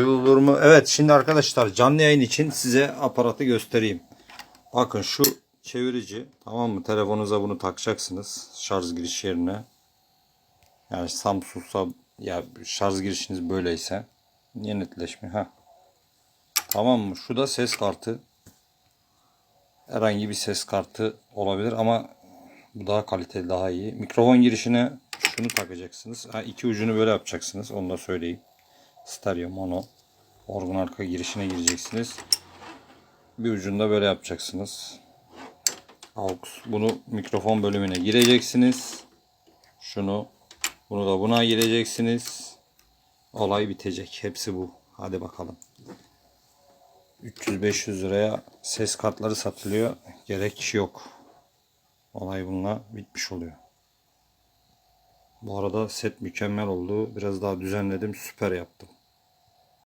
Duyulur mu? Evet şimdi arkadaşlar canlı yayın için size aparatı göstereyim. Bakın şu çevirici tamam mı? Telefonunuza bunu takacaksınız şarj giriş yerine. Yani Samsung'sa ya şarj girişiniz böyleyse niye netleşmiyor? Ha. Tamam mı? Şu da ses kartı. Herhangi bir ses kartı olabilir ama bu daha kaliteli, daha iyi. Mikrofon girişine şunu takacaksınız. Ha, iki ucunu böyle yapacaksınız. Onu da söyleyeyim. Stereo, mono. Orgun arka girişine gireceksiniz. Bir ucunda böyle yapacaksınız. AUX. Bunu mikrofon bölümüne gireceksiniz. Şunu. Bunu da buna gireceksiniz. Olay bitecek. Hepsi bu. Hadi bakalım. 300-500 liraya ses kartları satılıyor. Gerek yok. Olay bununla bitmiş oluyor. Bu arada set mükemmel oldu. Biraz daha düzenledim. Süper yaptım.